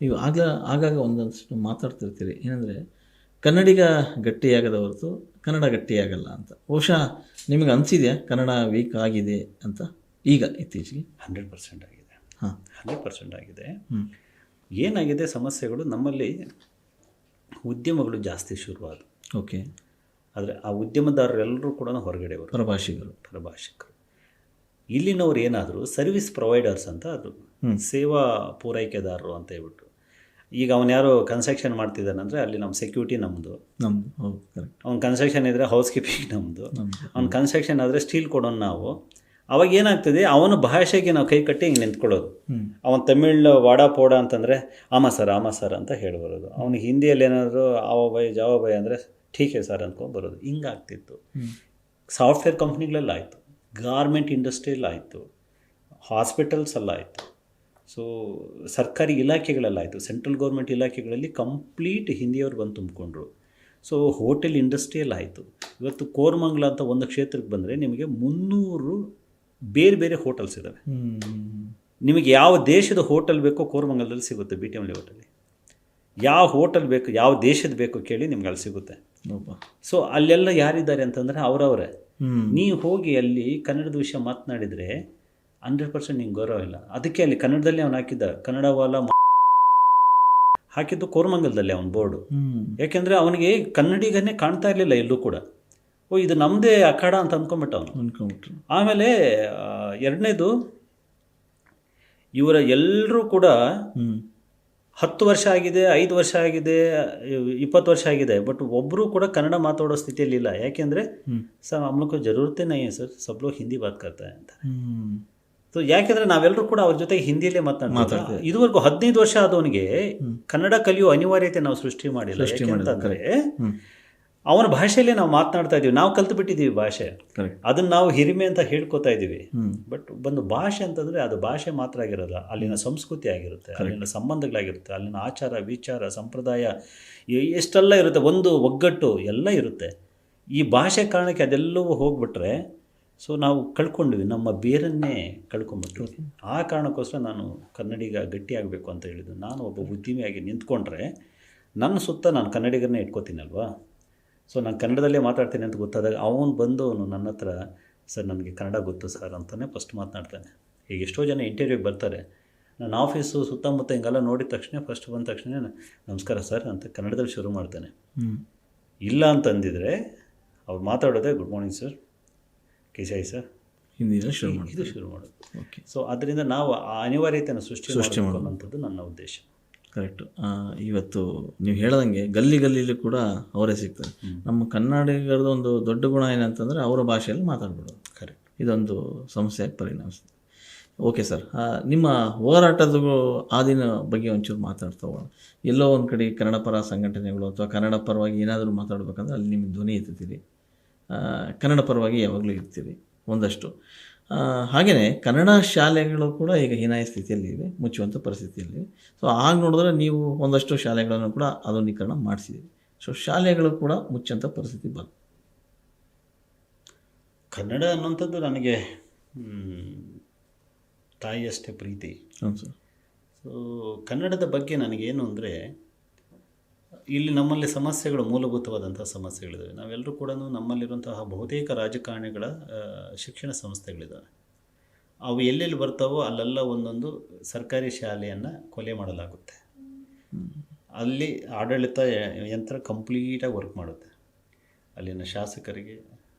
ನೀವು ಆಗ ಆಗಾಗ ಒಂದೊಂದಷ್ಟು ಮಾತಾಡ್ತಿರ್ತೀರಿ. ಏನಂದರೆ ಕನ್ನಡಿಗ ಗಟ್ಟಿಯಾಗದ ಹೊರತು ಕನ್ನಡ ಗಟ್ಟಿಯಾಗಲ್ಲ ಅಂತ. ಬಹುಶಃ ನಿಮಗೆ ಅನಿಸಿದೆಯಾ ಕನ್ನಡ ವೀಕ್ ಆಗಿದೆ ಅಂತ? ಈಗ ಇತ್ತೀಚೆಗೆ. ಹಂಡ್ರೆಡ್ ಪರ್ಸೆಂಟ್ ಆಗಿದೆ. ಹಾಂ. ಹಂಡ್ರೆಡ್ ಪರ್ಸೆಂಟ್ ಆಗಿದೆ. ಹ್ಞೂ ಏನಾಗಿದೆ ಸಮಸ್ಯೆಗಳು? ನಮ್ಮಲ್ಲಿ ಉದ್ಯಮಗಳು ಜಾಸ್ತಿ ಶುರುವಾದ. ಓಕೆ. ಆದರೆ ಆ ಉದ್ಯಮದಾರರೆಲ್ಲರೂ ಕೂಡ ಹೊರಗಡೆ ಅವರು ಪರಭಾಷಿಗರು ಪರಭಾಷಿಕರು ಇಲ್ಲಿನವ್ರು ಏನಾದರೂ ಸರ್ವಿಸ್ ಪ್ರೊವೈಡರ್ಸ್ ಅಂತ ಅದು. ಸೇವಾ ಪೂರೈಕೆದಾರರು ಅಂತ ಹೇಳ್ಬಿಟ್ಟು. ಈಗ ಅವನು ಯಾರು ಕನ್ಸ್ಟ್ರಕ್ಷನ್ ಮಾಡ್ತಿದ್ದಾನಂದರೆ ಅಲ್ಲಿ ನಮ್ಮ ಸೆಕ್ಯೂರಿಟಿ ನಮ್ಮದು ಅವ್ನ ಕನ್ಸ್ಟ್ರಕ್ಷನ್ ಇದ್ದರೆ ಹೌಸ್ ಕೀಪಿಂಗ್ ನಮ್ಮದು ಅವ್ನು ಕನ್ಸ್ಟ್ರಕ್ಷನ್ ಆದರೆ ಸ್ಟೀಲ್ ಕೊಡೋನು ನಾವು. ಅವಾಗ ಏನಾಗ್ತದೆ ಅವನ ಭಾಷೆಗೆ ನಾವು ಕೈ ಕಟ್ಟಿ ಹಿಂಗೆ ನಿಂತ್ಕೊಳ್ಳೋದು. ಅವನು ತಮಿಳ್ ವಾಡಾ ಪೋಡ ಅಂತಂದರೆ ಆಮ ಸರ್ ಆಮ ಸರ್ ಅಂತ ಹೇಳಿ ಬರೋದು. ಅವ್ನಿಗೆ ಹಿಂದಿಯಲ್ಲಿ ಏನಾದರೂ ಆವ ಬೈ ಜಾವ ಬೈ ಅಂದರೆ ಠೀಕೆ ಸರ್ ಅಂದ್ಕೊಂಡು ಬರೋದು. ಹಿಂಗಾಗ್ತಿತ್ತು ಸಾಫ್ಟ್ವೇರ್ ಕಂಪ್ನಿಗಳಲ್ಲಾಯಿತು ಗಾರ್ಮೆಂಟ್ ಇಂಡಸ್ಟ್ರಿಯಲ್ಲಾಯಿತು ಆಯಿತು. ಎಲ್ಲ ಆಯಿತು. ಸೊ ಸರ್ಕಾರಿ ಇಲಾಖೆಗಳಲ್ಲಾಯಿತು. ಸೆಂಟ್ರಲ್ ಗೌರ್ಮೆಂಟ್ ಇಲಾಖೆಗಳಲ್ಲಿ ಕಂಪ್ಲೀಟ್ ಹಿಂದಿಯವ್ರು ಬಂದು ತುಂಬಿಕೊಂಡ್ರು. ಸೊ ಹೋಟೆಲ್ ಇಂಡಸ್ಟ್ರಿಯಲ್ಲಾಯಿತು ಇವತ್ತು ಕೋರ್ಮಂಗ್ಲ ಅಂತ ಒಂದು ಕ್ಷೇತ್ರಕ್ಕೆ ಬಂದರೆ ನಿಮಗೆ ಮುನ್ನೂರು ಬೇರೆ ಬೇರೆ ಹೋಟೆಲ್ಸ್ ಇದ್ದಾವೆ ನಿಮಗೆ ಯಾವ ದೇಶದ ಹೋಟೆಲ್ ಬೇಕೋ ಕೋರ್ಮಂಗಲದಲ್ಲಿ ಸಿಗುತ್ತೆ ಬಿ ಟಿ ಎಂ ಲೇಔಟಲ್ಲಿ ಯಾವ ಹೋಟೆಲ್ ಬೇಕು ಯಾವ ದೇಶದ ಬೇಕು ಕೇಳಿ ನಿಮ್ಗೆ ಅಲ್ಲಿ ಸಿಗುತ್ತೆ. ಸೊ ಅಲ್ಲೆಲ್ಲ ಯಾರಿದ್ದಾರೆ ಅಂತಂದರೆ ಅವರವರೇ. ನೀವು ಹೋಗಿ ಅಲ್ಲಿ ಕನ್ನಡದ ವಿಷಯ ಮಾತನಾಡಿದರೆ ಹಂಡ್ರೆಡ್ ಪರ್ಸೆಂಟ್ ನಿಂಗೆ ಗೌರವ ಇಲ್ಲ. ಅದಕ್ಕೆ ಅಲ್ಲಿ ಕನ್ನಡದಲ್ಲಿ ಅವನು ಹಾಕಿದ್ದ ಕನ್ನಡವಾಲ ಹಾಕಿದ್ದು ಕೋರ್ಮಂಗಲದಲ್ಲಿ ಅವನ ಬೋರ್ಡು. ಯಾಕೆಂದ್ರೆ ಅವನಿಗೆ ಕನ್ನಡಿಗನೇ ಕಾಣ್ತಾ ಇರಲಿಲ್ಲ ಎಲ್ಲೂ ಕೂಡ. ಓ ಇದು ನಮ್ಮದೇ ಅಖಾಡ ಅಂತ ಅಂದ್ಕೊಂಬಿಟ್ಟ ಅವನು. ಅಂದ್ಕೊಂಬಿಟ್ರು ಆಮೇಲೆ ಎರಡನೇದು ಇವರ ಎಲ್ಲರೂ ಕೂಡ ಹತ್ತು ವರ್ಷ ಆಗಿದೆ ಐದು ವರ್ಷ ಆಗಿದೆ ಇಪ್ಪತ್ತು ವರ್ಷ ಆಗಿದೆ ಬಟ್ ಒಬ್ಬರು ಕೂಡ ಕನ್ನಡ ಮಾತಾಡೋ ಸ್ಥಿತಿಯಲ್ಲಿಲ್ಲ. ಯಾಕೆಂದರೆ ಸರ್ ಅಮ್ಮಕ್ಕೂ ಜರೂರತೆ ನೈ ಸರ್ ಸಬ್ಲೋ ಹಿಂದಿ ಬಾತ್ ಕರ್ತಾರೆ ಅಂತ ಸೊ ಯಾಕೆಂದ್ರೆ ನಾವೆಲ್ಲರೂ ಕೂಡ ಅವ್ರ ಜೊತೆ ಹಿಂದಿಯಲ್ಲೇ ಮಾತನಾಡ್ತೀವಿ ಇದುವರೆಗೂ ಹದಿನೈದು ವರ್ಷ ಆದವನಿಗೆ ಕನ್ನಡ ಕಲಿಯುವ ಅನಿವಾರ್ಯತೆ ನಾವು ಸೃಷ್ಟಿ ಮಾಡಿಲ್ಲ. ಹ್ಞೂ ಅವನ ಭಾಷೆಯಲ್ಲೇ ನಾವು ಮಾತನಾಡ್ತಾ ಇದೀವಿ ನಾವು ಕಲ್ತು ಬಿಟ್ಟಿದ್ದೀವಿ ಭಾಷೆ ಅದನ್ನ ನಾವು ಹಿರಿಮೆ ಅಂತ ಹೇಳ್ಕೊತಾ ಇದೀವಿ ಬಟ್ ಒಂದು ಭಾಷೆ ಅಂತಂದ್ರೆ ಅದು ಭಾಷೆ ಮಾತ್ರ ಆಗಿರಲ್ಲ. ಅಲ್ಲಿನ ಸಂಸ್ಕೃತಿ ಆಗಿರುತ್ತೆ. ಅಲ್ಲಿನ ಸಂಬಂಧಗಳಾಗಿರುತ್ತೆ. ಅಲ್ಲಿನ ಆಚಾರ ವಿಚಾರ ಸಂಪ್ರದಾಯ ಎಷ್ಟೆಲ್ಲ ಇರುತ್ತೆ. ಒಂದು ಒಗ್ಗಟ್ಟು ಎಲ್ಲ ಇರುತ್ತೆ. ಈ ಭಾಷೆ ಕಾರಣಕ್ಕೆ ಅದೆಲ್ಲವೂ ಹೋಗ್ಬಿಟ್ರೆ ಸೊ ನಾವು ಕಳ್ಕೊಂಡ್ವಿ ನಮ್ಮ ಬೇರನ್ನೇ ಕಳ್ಕೊಂಡ್ಬಿಟ್ವಿ ಆ ಕಾರಣಕ್ಕೋಸ್ಕರ ನಾನು ಕನ್ನಡಿಗ ಗಟ್ಟಿಯಾಗಬೇಕು ಅಂತ ಹೇಳಿದ್ದು. ನಾನು ಒಬ್ಬ ಉದ್ಯಮಿಯಾಗಿ ನಿಂತ್ಕೊಂಡ್ರೆ ನನ್ನ ಸುತ್ತ ನಾನು ಕನ್ನಡಿಗರನ್ನೇ ಇಟ್ಕೋತೀನಲ್ವಾ? ಸೊ ನಾನು ಕನ್ನಡದಲ್ಲೇ ಮಾತಾಡ್ತೀನಿ ಅಂತ ಗೊತ್ತಾದಾಗ ಅವನು ಬಂದು ಅವನು ನನ್ನ ಹತ್ರ ಸರ್ ನನಗೆ ಕನ್ನಡ ಗೊತ್ತು ಸರ್ ಅಂತಲೇ ಫಸ್ಟ್ ಮಾತನಾಡ್ತಾನೆ. ಈಗ ಎಷ್ಟೋ ಜನ ಇಂಟರ್ವ್ಯೂಗೆ ಬರ್ತಾರೆ. ನನ್ನ ಆಫೀಸು ಸುತ್ತಮುತ್ತ ಹಿಂಗೆಲ್ಲ ನೋಡಿದ ತಕ್ಷಣ ಫಸ್ಟ್ ಬಂದ ತಕ್ಷಣ ನಮಸ್ಕಾರ ಸರ್ ಅಂತ ಕನ್ನಡದಲ್ಲಿ ಶುರು ಮಾಡ್ತಾನೆ. ಇಲ್ಲ ಅಂತಂದಿದ್ರೆ ಅವ್ರು ಮಾತಾಡೋದೇ ಗುಡ್ ಮಾರ್ನಿಂಗ್ ಸರ್ ಕಿಸಾಯಿ ಸರ್ ಹಿಂದಿನ ಶುರು ಮಾಡಿ ಇದು ಶುರು ಮಾಡೋದು. ಓಕೆ ಸೊ ಅದರಿಂದ ನಾವು ಆ ಅನಿವಾರ್ಯತೆಯನ್ನು ಸೃಷ್ಟಿ ಸೃಷ್ಟಿ ಮಾಡುವಂಥದ್ದು ನನ್ನ ಉದ್ದೇಶ. ಕರೆಕ್ಟು ಇವತ್ತು ನೀವು ಹೇಳ್ದಂಗೆ ಗಲ್ಲಿ ಗಲ್ಲಿಲಿ ಕೂಡ ಅವರೇ ಸಿಗ್ತಾರೆ. ನಮ್ಮ ಕನ್ನಡಿಗರದ ಒಂದು ದೊಡ್ಡ ಗುಣ ಏನಂತಂದರೆ ಅವರ ಭಾಷೆಯಲ್ಲಿ ಮಾತಾಡ್ಬಿಡೋದು. ಕರೆಕ್ಟ್ ಇದೊಂದು ಸಮಸ್ಯೆಯಾಗಿ ಪರಿಣಮಿಸ್ತದೆ ಓಕೆ ಸರ್ ನಿಮ್ಮ ಹೋರಾಟದ ಆದಿನ ಬಗ್ಗೆ ಒಂಚೂರು ಮಾತಾಡ್ತಾ ಹೋಗೋಣ. ಎಲ್ಲೋ ಒಂದು ಕಡೆ ಕನ್ನಡ ಪರ ಸಂಘಟನೆಗಳು ಅಥವಾ ಕನ್ನಡ ಪರವಾಗಿ ಏನಾದರೂ ಮಾತಾಡ್ಬೇಕಂದ್ರೆ ಅಲ್ಲಿ ನಿಮ್ಮ ಧ್ವನಿ ಎತ್ತೀರಿ ಕನ್ನಡ ಪರವಾಗಿ ಯಾವಾಗಲೂ ಇರ್ತೀರಿ ಒಂದಷ್ಟು. ಹಾಗೆಯೇ ಕನ್ನಡ ಶಾಲೆಗಳು ಕೂಡ ಈಗ ಹೀನಾಯ ಸ್ಥಿತಿಯಲ್ಲಿ ಇವೆ ಮುಚ್ಚುವಂಥ ಪರಿಸ್ಥಿತಿಯಲ್ಲಿ. ಸೊ ಆಗ ನೋಡಿದ್ರೆ ನೀವು ಒಂದಷ್ಟು ಶಾಲೆಗಳನ್ನು ಕೂಡ ಆಧುನೀಕರಣ ಮಾಡಿಸಿದ್ದೀರಿ. ಸೊ ಶಾಲೆಗಳು ಕೂಡ ಮುಚ್ಚಂಥ ಪರಿಸ್ಥಿತಿ ಬಂತು. ಕನ್ನಡ ಅನ್ನುವಂಥದ್ದು ನನಗೆ ತಾಯಿಯಷ್ಟೇ ಪ್ರೀತಿ. ಹ್ಞೂ ಸರ್. ಸೊ ಕನ್ನಡದ ಬಗ್ಗೆ ನನಗೇನು ಅಂದರೆ ಇಲ್ಲಿ ನಮ್ಮಲ್ಲಿ ಸಮಸ್ಯೆಗಳು ಮೂಲಭೂತವಾದಂಥ ಸಮಸ್ಯೆಗಳಿದ್ದಾವೆ ನಾವೆಲ್ಲರೂ ಕೂಡ ನಮ್ಮಲ್ಲಿರುವಂತಹ ಬಹುತೇಕ ರಾಜಕಾರಣಿಗಳ ಶಿಕ್ಷಣ ಸಂಸ್ಥೆಗಳಿದ್ದಾವೆ ಅವು ಎಲ್ಲೆಲ್ಲಿ ಬರ್ತಾವೋ ಅಲ್ಲೆಲ್ಲ ಒಂದೊಂದು ಸರ್ಕಾರಿ ಶಾಲೆಯನ್ನು ಕೊಲೆ ಮಾಡಲಾಗುತ್ತೆ. ಅಲ್ಲಿ ಆಡಳಿತ ಯಂತ್ರ ಕಂಪ್ಲೀಟಾಗಿ ವರ್ಕ್ ಮಾಡುತ್ತೆ. ಅಲ್ಲಿನ ಶಾಸಕರಿಗೆ,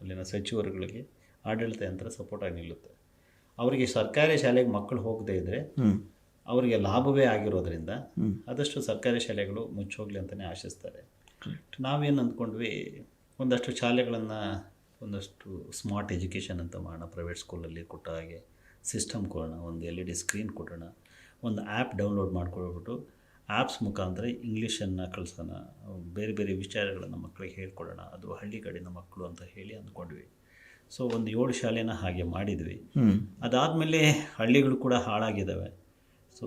ಅಲ್ಲಿನ ಸಚಿವರುಗಳಿಗೆ ಆಡಳಿತ ಯಂತ್ರ ಸಪೋರ್ಟಾಗಿ ನಿಲ್ಲುತ್ತೆ. ಅವರಿಗೆ ಸರ್ಕಾರಿ ಶಾಲೆಗೆ ಮಕ್ಕಳು ಹೋಗದೇ ಇದ್ದರೆ ಅವರಿಗೆ ಲಾಭವೇ ಆಗಿರೋದ್ರಿಂದ. ಆದಷ್ಟು ಸರ್ಕಾರಿ ಶಾಲೆಗಳು ಮುಚ್ಚೋಗ್ಲಿ ಅಂತಲೇ ಆಶಿಸ್ತಾರೆ. ನಾವೇನು ಅಂದ್ಕೊಂಡ್ವಿ ಒಂದಷ್ಟು ಶಾಲೆಗಳನ್ನು ಒಂದಷ್ಟು ಸ್ಮಾರ್ಟ್ ಎಜುಕೇಷನ್ ಅಂತ ಮಾಡೋಣ ಪ್ರೈವೇಟ್ ಸ್ಕೂಲಲ್ಲಿ ಕೊಟ್ಟ ಹಾಗೆ ಸಿಸ್ಟಮ್ ಕೊಡೋಣ ಒಂದು ಎಲ್ ಇ ಡಿ ಸ್ಕ್ರೀನ್ ಕೊಡೋಣ ಒಂದು ಆ್ಯಪ್ ಡೌನ್ಲೋಡ್ ಮಾಡ್ಕೊಳ್ಬಿಟ್ಟು ಆ್ಯಪ್ಸ್ ಮುಖಾಂತರ ಇಂಗ್ಲೀಷನ್ನು ಕಳಿಸೋಣ ಬೇರೆ ಬೇರೆ ವಿಚಾರಗಳನ್ನು ಮಕ್ಕಳಿಗೆ ಹೇಳ್ಕೊಡೋಣ ಅದು ಹಳ್ಳಿ ಕಡೆಯ ಮಕ್ಕಳು ಅಂತ ಹೇಳಿ ಅಂದ್ಕೊಂಡ್ವಿ. ಸೊ ಒಂದು ಏಳು ಶಾಲೆನ ಹಾಗೆ ಮಾಡಿದ್ವಿ. ಅದಾದಮೇಲೆ ಹಳ್ಳಿಗಳು ಕೂಡ ಹಾಳಾಗಿದ್ದಾವೆ ಸೊ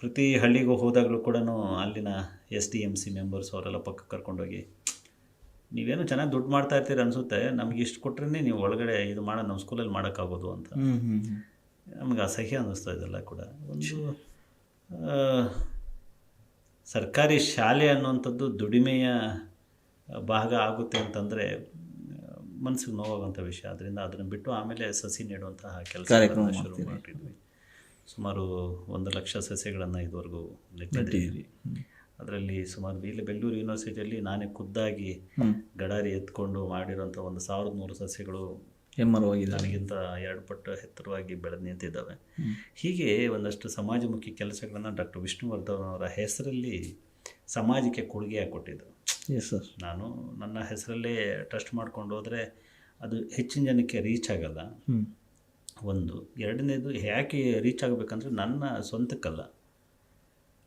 ಪ್ರತಿ ಹಳ್ಳಿಗೂ ಹೋದಾಗಲೂ ಕೂಡ ಅಲ್ಲಿನ S D M C members ಅವರೆಲ್ಲ ಪಕ್ಕ ಕರ್ಕೊಂಡೋಗಿ ನೀವೇನು ಚೆನ್ನಾಗಿ ದುಡ್ಡು ಮಾಡ್ತಾ ಇರ್ತೀರಿ ಅನಿಸುತ್ತೆ ನಮ್ಗೆ ಇಷ್ಟು ಕೊಟ್ರೇ ನೀವು ಒಳಗಡೆ ಇದು ಮಾಡೋದು ನಮ್ಮ ಸ್ಕೂಲಲ್ಲಿ ಮಾಡೋಕ್ಕಾಗೋದು ಅಂತ. ನಮ್ಗೆ ಅಸಹ್ಯ ಅನ್ನಿಸ್ತಾ ಇದೆಲ್ಲ ಕೂಡ. ಒಂದು ಸರ್ಕಾರಿ ಶಾಲೆ ಅನ್ನುವಂಥದ್ದು ದುಡಿಮೆಯ ಭಾಗ ಆಗುತ್ತೆ ಅಂತಂದರೆ ಮನಸ್ಸಿಗೆ ನೋವಾಗುವಂಥ ವಿಷಯ. ಅದರಿಂದ ಅದನ್ನು ಬಿಟ್ಟು ಆಮೇಲೆ ಸಸಿ ನೆಡುವಂತಹ ಕೆಲಸ ಶುರು ಮಾಡಿದ್ವಿ ಸುಮಾರು ಒಂದು ಲಕ್ಷ ಸಸ್ಯಗಳನ್ನು ಇದುವರೆಗೂ ನೆಟ್ಟಿದ್ದೀವಿ. ಅದರಲ್ಲಿ ಸುಮಾರು ಇಲ್ಲಿ ಬೆಂಗಳೂರು ಯೂನಿವರ್ಸಿಟಿಯಲ್ಲಿ ನಾನೇ ಖುದ್ದಾಗಿ ಗಡಾರಿ ಎತ್ಕೊಂಡು ಮಾಡಿರೋಂಥ ಒಂದು ಸಾವಿರದ ನೂರು ಸಸ್ಯಗಳು ಹೆಮ್ಮರವಾಗಿ ನನಗಿಂತ ಎರಡು ಪಟ್ಟು ಎತ್ತರವಾಗಿ ಬೆಳೆದು ನಿಂತಿದ್ದಾವೆ. ಹೀಗೆ ಒಂದಷ್ಟು ಸಮಾಜಮುಖಿ ಕೆಲಸಗಳನ್ನು ಡಾಕ್ಟರ್ ವಿಷ್ಣುವರ್ಧನ್ ಅವರ ಹೆಸರಲ್ಲಿ ಸಮಾಜಕ್ಕೆ ಕೊಡುಗೆ ಕೊಟ್ಟಿದ್ದು ಎಸ್ ಸರ್ ನಾನು ನನ್ನ ಹೆಸರಲ್ಲೇ ಟ್ರಸ್ಟ್ ಮಾಡ್ಕೊಂಡು ಹೋದರೆ ಅದು ಹೆಚ್ಚಿನ ಜನಕ್ಕೆ ರೀಚ್ ಆಗಲ್ಲ. ಒಂದು. ಎರಡನೇದು ಯಾಕೆ ರೀಚ್ ಆಗಬೇಕಂದ್ರೆ ನನ್ನ ಸ್ವಂತಕ್ಕಲ್ಲ.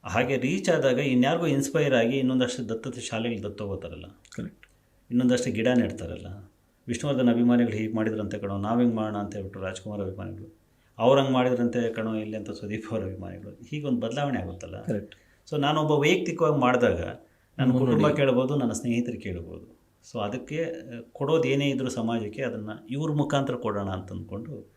ಹಾಗೆ ರೀಚ್ ಆದಾಗ ಇನ್ಯಾರಿಗೂ ಇನ್ಸ್ಪೈರ್ ಆಗಿ ಇನ್ನೊಂದಷ್ಟು ದತ್ತತೆ ಶಾಲೆಗಳು ದತ್ತೋಗೋತಾರಲ್ಲ ಕರೆಕ್ಟ್ ಇನ್ನೊಂದಷ್ಟು ಗಿಡ ನೆಡ್ತಾರಲ್ಲ. ವಿಷ್ಣುವರ್ಧನ್ ಅಭಿಮಾನಿಗಳು ಹೀಗೆ ಮಾಡಿದ್ರಂತೆ ಕಣೋ ನಾವು ಹಿಂಗೆ ಮಾಡೋಣ ಅಂತ ಹೇಳ್ಬಿಟ್ಟು ರಾಜ್ಕುಮಾರ್ ಅಭಿಮಾನಿಗಳು. ಅವ್ರು ಹಂಗೆ ಮಾಡಿದ್ರಂತೆ ಕಣೋ ಇಲ್ಲಿ ಅಂತ ಸುದೀಪ್ ಅವರ ಅಭಿಮಾನಿಗಳು. ಹೀಗೊಂದು ಬದಲಾವಣೆ ಆಗುತ್ತಲ್ಲ. ಕರೆಕ್ಟ್ ಸೊ ನಾನೊಬ್ಬ ವೈಯಕ್ತಿಕವಾಗಿ ಮಾಡಿದಾಗ ನನ್ನ ಕುಟುಂಬ ಕೇಳ್ಬೋದು ನನ್ನ ಸ್ನೇಹಿತರು ಕೇಳ್ಬೋದು. ಸೊ ಅದಕ್ಕೆ ಕೊಡೋದು ಏನೇ ಇದ್ದರೂ ಸಮಾಜಕ್ಕೆ ಅದನ್ನು ಇವ್ರ ಮುಖಾಂತರ ಕೊಡೋಣ ಅಂತ ಅಂದ್ಕೊಂಡು